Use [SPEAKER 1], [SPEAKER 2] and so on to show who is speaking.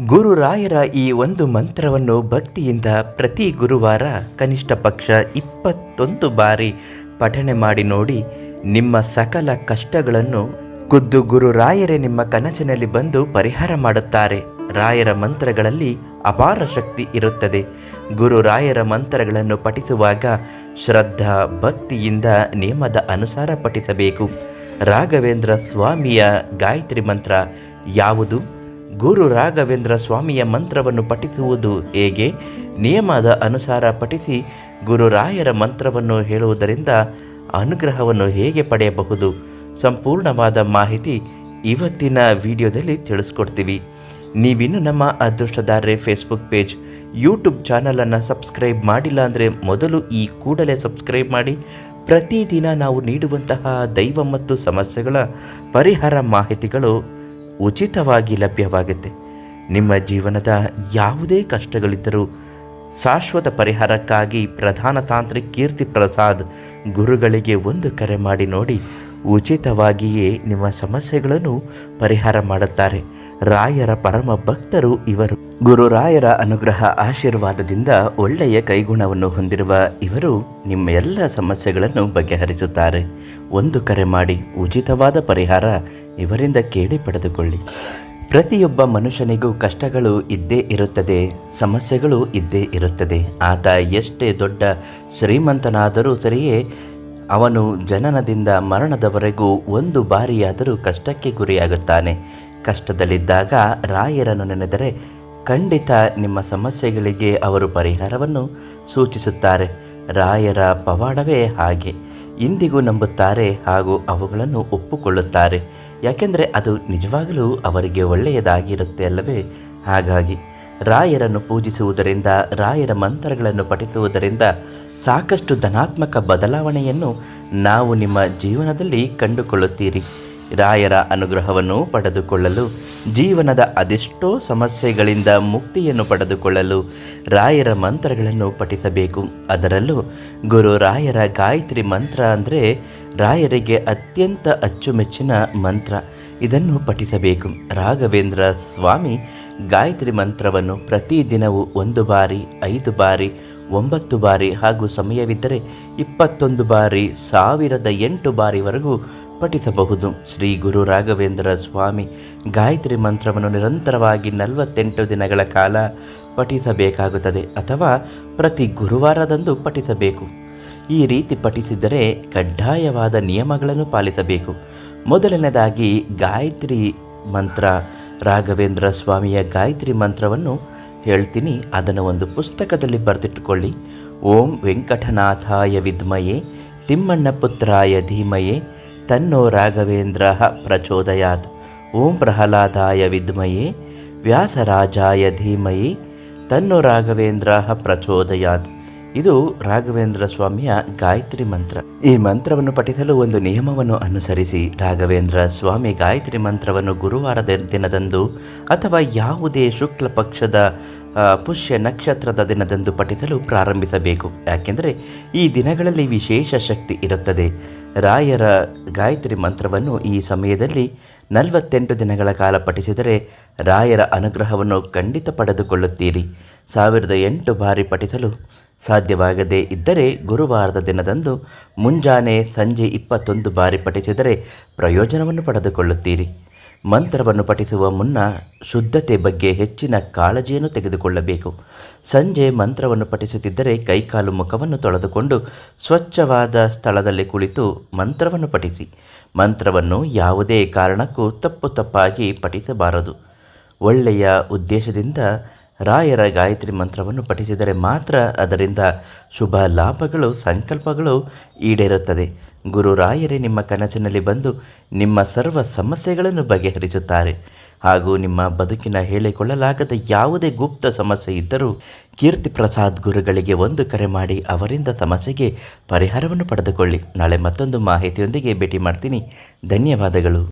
[SPEAKER 1] ಗುರುರಾಯರ ಈ ಒಂದು ಮಂತ್ರವನ್ನು ಭಕ್ತಿಯಿಂದ ಪ್ರತಿ ಗುರುವಾರ ಕನಿಷ್ಠ ಪಕ್ಷ ಇಪ್ಪತ್ತೊಂದು ಬಾರಿ ಪಠಣೆ ಮಾಡಿ ನೋಡಿ ನಿಮ್ಮ ಸಕಲ ಕಷ್ಟಗಳನ್ನು ಖುದ್ದು ಗುರುರಾಯರೇ ನಿಮ್ಮ ಕನಸಿನಲ್ಲಿ ಬಂದು ಪರಿಹಾರ ಮಾಡುತ್ತಾರೆ. ರಾಯರ ಮಂತ್ರಗಳಲ್ಲಿ ಅಪಾರ ಶಕ್ತಿ ಇರುತ್ತದೆ. ಗುರುರಾಯರ ಮಂತ್ರಗಳನ್ನು ಪಠಿಸುವಾಗ ಶ್ರದ್ಧಾ ಭಕ್ತಿಯಿಂದ ನಿಯಮದ ಅನುಸಾರ ಪಠಿಸಬೇಕು. ರಾಘವೇಂದ್ರ ಸ್ವಾಮಿಯ ಗಾಯತ್ರಿ ಮಂತ್ರ ಯಾವುದು? ಗುರು ರಾಘವೇಂದ್ರ ಸ್ವಾಮಿಯ ಮಂತ್ರವನ್ನು ಪಠಿಸುವುದು ಹೇಗೆ? ನಿಯಮದ ಅನುಸಾರ ಪಠಿಸಿ ಗುರುರಾಯರ ಮಂತ್ರವನ್ನು ಹೇಳುವುದರಿಂದ ಅನುಗ್ರಹವನ್ನು ಹೇಗೆ ಪಡೆಯಬಹುದು? ಸಂಪೂರ್ಣವಾದ ಮಾಹಿತಿ ಇವತ್ತಿನ ವಿಡಿಯೋದಲ್ಲಿ ತಿಳಿಸ್ಕೊಡ್ತೀವಿ. ನೀವಿನ್ನು ನಮ್ಮ ಅದೃಷ್ಟದಾರರೆ ಫೇಸ್ಬುಕ್ ಪೇಜ್, ಯೂಟ್ಯೂಬ್ ಚಾನಲನ್ನು ಸಬ್ಸ್ಕ್ರೈಬ್ ಮಾಡಿಲ್ಲ ಅಂದರೆ ಮೊದಲು ಈ ಕೂಡಲೇ ಸಬ್ಸ್ಕ್ರೈಬ್ ಮಾಡಿ. ಪ್ರತಿದಿನ ನಾವು ನೀಡುವಂತಹ ದೈವ ಮತ್ತು ಸಮಸ್ಯೆಗಳ ಪರಿಹಾರ ಮಾಹಿತಿಗಳು ಉಚಿತವಾಗಿ ಲಭ್ಯವಾಗುತ್ತೆ. ನಿಮ್ಮ ಜೀವನದ ಯಾವುದೇ ಕಷ್ಟಗಳಿದ್ದರೂ ಶಾಶ್ವತ ಪರಿಹಾರಕ್ಕಾಗಿ ಪ್ರಧಾನ ತಾಂತ್ರಿಕ್ ಕೀರ್ತಿ ಪ್ರಸಾದ್ ಗುರುಗಳಿಗೆ ಒಂದು ಕರೆ ಮಾಡಿ ನೋಡಿ, ಉಚಿತವಾಗಿಯೇ ನಿಮ್ಮ ಸಮಸ್ಯೆಗಳನ್ನು ಪರಿಹಾರ ಮಾಡುತ್ತಾರೆ. ರಾಯರ ಪರಮ ಭಕ್ತರು ಇವರು. ಗುರುರಾಯರ ಅನುಗ್ರಹ ಆಶೀರ್ವಾದದಿಂದ ಒಳ್ಳೆಯ ಕೈಗುಣವನ್ನು ಹೊಂದಿರುವ ಇವರು ನಿಮ್ಮ ಎಲ್ಲ ಸಮಸ್ಯೆಗಳನ್ನು ಬಗೆಹರಿಸುತ್ತಾರೆ. ಒಂದು ಕರೆ ಮಾಡಿ ಉಚಿತವಾದ ಪರಿಹಾರ ಇವರಿಂದ ಕೇಳಿ ಪಡೆದುಕೊಳ್ಳಿ. ಪ್ರತಿಯೊಬ್ಬ ಮನುಷ್ಯನಿಗೂ ಕಷ್ಟಗಳು ಇದ್ದೇ ಇರುತ್ತದೆ, ಸಮಸ್ಯೆಗಳು ಇದ್ದೇ ಇರುತ್ತದೆ. ಆತ ಎಷ್ಟೇ ದೊಡ್ಡ ಶ್ರೀಮಂತನಾದರೂ ಸರಿಯೇ, ಅವನು ಜನನದಿಂದ ಮರಣದವರೆಗೂ ಒಂದು ಬಾರಿಯಾದರೂ ಕಷ್ಟಕ್ಕೆ ಗುರಿಯಾಗುತ್ತಾನೆ. ಕಷ್ಟದಲ್ಲಿದ್ದಾಗ ರಾಯರನ್ನು ನೆನೆದರೆ ಖಂಡಿತ ನಿಮ್ಮ ಸಮಸ್ಯೆಗಳಿಗೆ ಅವರು ಪರಿಹಾರವನ್ನು ಸೂಚಿಸುತ್ತಾರೆ. ರಾಯರ ಪವಾಡವೇ ಹಾಗೆ. ಇಂದಿಗೂ ನಂಬುತ್ತಾರೆ ಹಾಗೂ ಅವುಗಳನ್ನು ಒಪ್ಪಿಕೊಳ್ಳುತ್ತಾರೆ. ಯಾಕೆಂದರೆ ಅದು ನಿಜವಾಗಲೂ ಅವರಿಗೆ ಒಳ್ಳೆಯದಾಗಿರುತ್ತೆ ಅಲ್ಲವೇ? ಹಾಗಾಗಿ ರಾಯರನ್ನು ಪೂಜಿಸುವುದರಿಂದ, ರಾಯರ ಮಂತ್ರಗಳನ್ನು ಪಠಿಸುವುದರಿಂದ ಸಾಕಷ್ಟು ಧನಾತ್ಮಕ ಬದಲಾವಣೆಯನ್ನು ನಾವು ನಿಮ್ಮ ಜೀವನದಲ್ಲಿ ಕಂಡುಕೊಳ್ಳುತ್ತೀರಿ. ರಾಯರ ಅನುಗ್ರಹವನ್ನು ಪಡೆದುಕೊಳ್ಳಲು, ಜೀವನದ ಅದೆಷ್ಟೋ ಸಮಸ್ಯೆಗಳಿಂದ ಮುಕ್ತಿಯನ್ನು ಪಡೆದುಕೊಳ್ಳಲು ರಾಯರ ಮಂತ್ರಗಳನ್ನು ಪಠಿಸಬೇಕು. ಅದರಲ್ಲೂ ಗುರು ರಾಯರ ಗಾಯತ್ರಿ ಮಂತ್ರ ಅಂದರೆ ರಾಯರಿಗೆ ಅತ್ಯಂತ ಅಚ್ಚುಮೆಚ್ಚಿನ ಮಂತ್ರ. ಇದನ್ನು ಪಠಿಸಬೇಕು. ರಾಘವೇಂದ್ರ ಸ್ವಾಮಿ ಗಾಯತ್ರಿ ಮಂತ್ರವನ್ನು ಪ್ರತಿದಿನವೂ ಒಂದು ಬಾರಿ, ಐದು ಬಾರಿ, ಒಂಬತ್ತು ಬಾರಿ ಹಾಗೂ ಸಮಯವಿದ್ದರೆ ಇಪ್ಪತ್ತೊಂದು ಬಾರಿ, ಸಾವಿರದ ಎಂಟು ಬಾರಿವರೆಗೂ ಪಠಿಸಬಹುದು. ಶ್ರೀ ಗುರು ರಾಘವೇಂದ್ರ ಸ್ವಾಮಿ ಗಾಯತ್ರಿ ಮಂತ್ರವನ್ನು ನಿರಂತರವಾಗಿ ನಲವತ್ತೆಂಟು ದಿನಗಳ ಕಾಲ ಪಠಿಸಬೇಕಾಗುತ್ತದೆ ಅಥವಾ ಪ್ರತಿ ಗುರುವಾರದಂದು ಪಠಿಸಬೇಕು. ಈ ರೀತಿ ಪಠಿಸಿದರೆ ಕಡ್ಡಾಯವಾದ ನಿಯಮಗಳನ್ನು ಪಾಲಿಸಬೇಕು. ಮೊದಲನೇದಾಗಿ ಗಾಯತ್ರಿ ಮಂತ್ರ, ರಾಘವೇಂದ್ರ ಸ್ವಾಮಿಯ ಗಾಯತ್ರಿ ಮಂತ್ರವನ್ನು ಹೇಳ್ತೀನಿ. ಅದನ್ನು ಒಂದು ಪುಸ್ತಕದಲ್ಲಿ ಬರೆದಿಟ್ಟುಕೊಳ್ಳಿ. ಓಂ ವೆಂಕಟನಾಥಾಯ ವಿದ್ಮಯೇ ತಿಮ್ಮಣ್ಣ ಪುತ್ರಾಯ ಧೀಮಯೇ ತನ್ನೋ ರಾಘವೇಂದ್ರ ಪ್ರಚೋದಯಾತ್. ಓಂ ಪ್ರಹ್ಲಾದಾಯ ವಿದ್ಮಯೇ, ವ್ಯಾಸರಾಜಾಯ ಧೀಮಯಿ, ತನ್ನೋ ರಾಘವೇಂದ್ರ ಪ್ರಚೋದಯಾತ್. ಇದು ರಾಘವೇಂದ್ರ ಸ್ವಾಮಿಯ ಗಾಯತ್ರಿ ಮಂತ್ರ. ಈ ಮಂತ್ರವನ್ನು ಪಠಿಸಲು ಒಂದು ನಿಯಮವನ್ನು ಅನುಸರಿಸಿ ರಾಘವೇಂದ್ರ ಸ್ವಾಮಿ ಗಾಯತ್ರಿ ಮಂತ್ರವನ್ನು ಗುರುವಾರದ ದಿನದಂದು ಅಥವಾ ಯಾವುದೇ ಶುಕ್ಲ ಪಕ್ಷದ ಪುಷ್ಯ ನಕ್ಷತ್ರದ ದಿನದಂದು ಪಠಿಸಲು ಪ್ರಾರಂಭಿಸಬೇಕು. ಯಾಕೆಂದರೆ ಈ ದಿನಗಳಲ್ಲಿ ವಿಶೇಷ ಶಕ್ತಿ ಇರುತ್ತದೆ. ರಾಯರ ಗಾಯತ್ರಿ ಮಂತ್ರವನ್ನು ಈ ಸಮಯದಲ್ಲಿ ನಲವತ್ತೆಂಟು ದಿನಗಳ ಕಾಲ ಪಠಿಸಿದರೆ ರಾಯರ ಅನುಗ್ರಹವನ್ನು ಖಂಡಿತ ಪಡೆದುಕೊಳ್ಳುತ್ತೀರಿ. ಸಾವಿರದ ಎಂಟು ಬಾರಿ ಪಠಿಸಲು ಸಾಧ್ಯವಾಗದೇ ಇದ್ದರೆ ಗುರುವಾರದ ದಿನದಂದು ಮುಂಜಾನೆ ಸಂಜೆ ಇಪ್ಪತ್ತೊಂದು ಬಾರಿ ಪಠಿಸಿದರೆ ಪ್ರಯೋಜನವನ್ನು ಪಡೆದುಕೊಳ್ಳುತ್ತೀರಿ. ಮಂತ್ರವನ್ನು ಪಠಿಸುವ ಮುನ್ನ ಶುದ್ಧತೆ ಬಗ್ಗೆ ಹೆಚ್ಚಿನ ಕಾಳಜಿಯನ್ನು ತೆಗೆದುಕೊಳ್ಳಬೇಕು. ಸಂಜೆ ಮಂತ್ರವನ್ನು ಪಠಿಸುತ್ತಿದ್ದರೆ ಕೈಕಾಲು ಮುಖವನ್ನು ತೊಳೆದುಕೊಂಡು ಸ್ವಚ್ಛವಾದ ಸ್ಥಳದಲ್ಲಿ ಕುಳಿತು ಮಂತ್ರವನ್ನು ಪಠಿಸಿ. ಮಂತ್ರವನ್ನು ಯಾವುದೇ ಕಾರಣಕ್ಕೂ ತಪ್ಪು ತಪ್ಪಾಗಿ ಪಠಿಸಬಾರದು. ಒಳ್ಳೆಯ ಉದ್ದೇಶದಿಂದ ರಾಯರ ಗಾಯತ್ರಿ ಮಂತ್ರವನ್ನು ಪಠಿಸಿದರೆ ಮಾತ್ರ ಅದರಿಂದ ಶುಭ ಲಾಭಗಳು, ಸಂಕಲ್ಪಗಳು ಈಡೇರುತ್ತದೆ. ಗುರು ರಾಯರೇ ನಿಮ್ಮ ಕನಸಿನಲ್ಲಿ ಬಂದು ನಿಮ್ಮ ಸರ್ವ ಸಮಸ್ಯೆಗಳನ್ನು ಬಗೆಹರಿಸುತ್ತಾರೆ. ಹಾಗೂ ನಿಮ್ಮ ಬದುಕಿನ ಹೇಳಿಕೊಳ್ಳಲಾಗದ ಯಾವುದೇ ಗುಪ್ತ ಸಮಸ್ಯೆ ಇದ್ದರೂ ಕೀರ್ತಿ ಪ್ರಸಾದ್ ಗುರುಗಳಿಗೆ ಒಂದು ಕರೆ ಮಾಡಿ ಅವರಿಂದ ಸಮಸ್ಯೆಗೆ ಪರಿಹಾರವನ್ನು ಪಡೆದುಕೊಳ್ಳಿ. ನಾಳೆ ಮತ್ತೊಂದು ಮಾಹಿತಿಯೊಂದಿಗೆ ಭೇಟಿ ಮಾಡ್ತೀನಿ. ಧನ್ಯವಾದಗಳು.